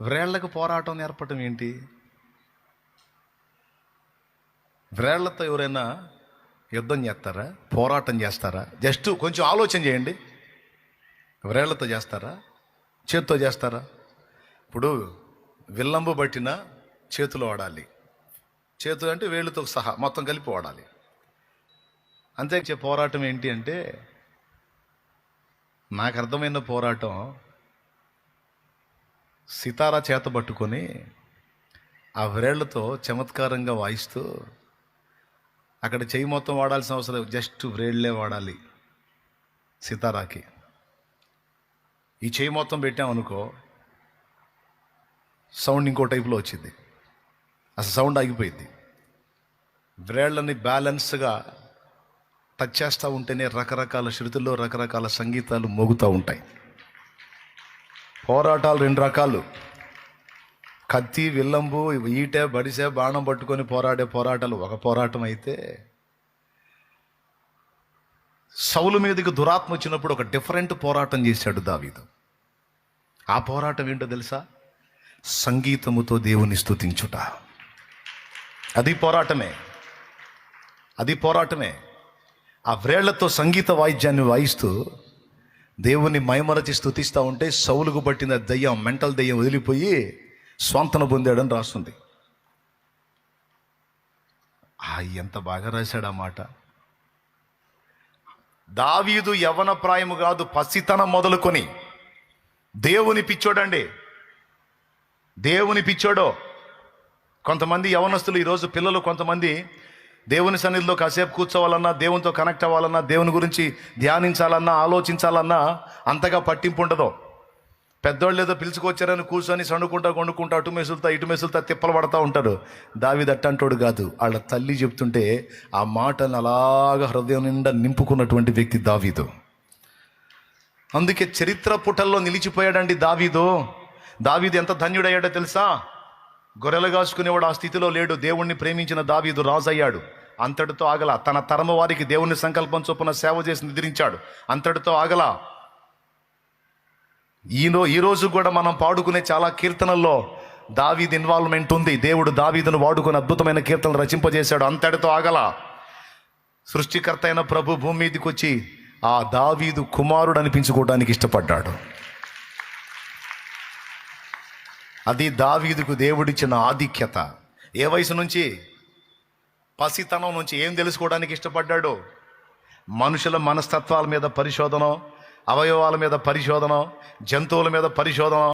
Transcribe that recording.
వ్రేళ్ళకు పోరాటం నేర్పటం ఏంటి? వ్రేళ్ళతో ఎవరైనా యుద్ధం చేస్తారా? పోరాటం చేస్తారా? జస్ట్ కొంచెం ఆలోచన చేయండి. వ్రేళ్ళతో చేస్తారా? చేత్తో చేస్తారా? ఇప్పుడు విల్లంబు పట్టిన చేతులు వాడాలి. చేతులు అంటే వేళ్ళతో సహా మొత్తం కలిపి వాడాలి. అంతే చే- పోరాటం ఏంటి అంటే నాకు అర్థమైన పోరాటం సితారా చేత పట్టుకొని ఆ వ్రేళ్ళతో చమత్కారంగా వాయిస్తూ అక్కడ చెయ్యి మొత్తం వాడాల్సిన అవసరం జస్ట్ వ్రేళ్ళే వాడాలి సితారాకి. ఈ చేయి మొత్తం పెట్టామనుకో సౌండ్ ఇంకో టైపులో వచ్చింది. అసలు సౌండ్ ఆగిపోయింది. వ్రేళ్ళని బ్యాలెన్స్గా టచ్ చేస్తూ ఉంటేనే రకరకాల శృతుల్లో రకరకాల సంగీతాలు మోగుతూ ఉంటాయి. పోరాటాలు రెండు రకాలు. కత్తి విల్లంబు ఈటే బడిసే బాణం పట్టుకొని పోరాడే పోరాటాలు ఒక పోరాటం అయితే సౌలు మీదకి దురాత్మ వచ్చినప్పుడు ఒక డిఫరెంట్ పోరాటం చేశాడు దావీదు. ఆ పోరాటం ఏంటో తెలుసా? సంగీతముతో దేవుని స్తుతించుట. అది పోరాటమే. అది పోరాటమే. ఆ వ్రేళ్ళతో సంగీత వాయిద్యాన్ని వాయిస్తూ దేవుని మైమరచి స్థుతిస్తూ ఉంటే సౌలుకు పట్టిన దయ్యం మెంటల్ దయ్యం వదిలిపోయి స్వంతన పొందాడని రాస్తుంది. ఆ ఎంత బాగా రాశాడు ఆ మాట. దావీదు యవన ప్రాయము కాదు పసితనం మొదలుకొని దేవుని పిచ్చోడండి. దేవుని పిచ్చోడో. కొంతమంది యవనస్తులు ఈరోజు పిల్లలు కొంతమంది దేవుని సన్నిధిలో కాసేపు కూర్చోవాలన్నా దేవునితో కనెక్ట్ అవ్వాలన్నా దేవుని గురించి ధ్యానించాలన్నా ఆలోచించాలన్నా అంతగా పట్టింపు ఉండదు. పెద్దోళ్ళు ఏదో పిలుచుకొచ్చారని కూర్చొని సణుకుంటా కొండుకుంటా అటు మెసులుతా ఇటు మెసులుతా తిప్పలు పడతా ఉంటాడు దావిది అట్టంటోడు కాదు. వాళ్ళ తల్లి చెప్తుంటే ఆ మాటను అలాగా హృదయం నిండా నింపుకున్నటువంటి వ్యక్తి దావీదు. అందుకే చరిత్ర పుటల్లో నిలిచిపోయాడండి దావీదు. దావీదు ఎంత ధన్యుడయ్యాడో తెలుసా? గొర్రెలు కాసుకునేవాడు ఆ స్థితిలో లేడు. దేవుణ్ణి ప్రేమించిన దావీదు రాజయ్యాడు. అంతటితో ఆగల తన తరము వారికి దేవుని సంకల్పం చొప్పున సేవ చేసి నిద్రించాడు. అంతటితో ఆగల ఈనో ఈరోజు కూడా మనం పాడుకునే చాలా కీర్తనల్లో దావీద్ ఇన్వాల్వ్మెంట్ ఉంది. దేవుడు దావీదును వాడుకుని అద్భుతమైన కీర్తనలు రచింపజేశాడు. అంతటితో ఆగల సృష్టికర్త అయిన ప్రభు భూమి మీదకి వచ్చి ఆ దావీదు కుమారుడు అనిపించుకోవడానికి ఇష్టపడ్డాడు. అది దావీదుకు దేవుడిచ్చిన ఆధిక్యత. ఏ వయసు నుంచి? పసితనం నుంచి ఏం తెలుసుకోవడానికి ఇష్టపడ్డాడు? మనుషుల మనస్తత్వాల మీద పరిశోధన అవయవాల మీద పరిశోధన జంతువుల మీద పరిశోధన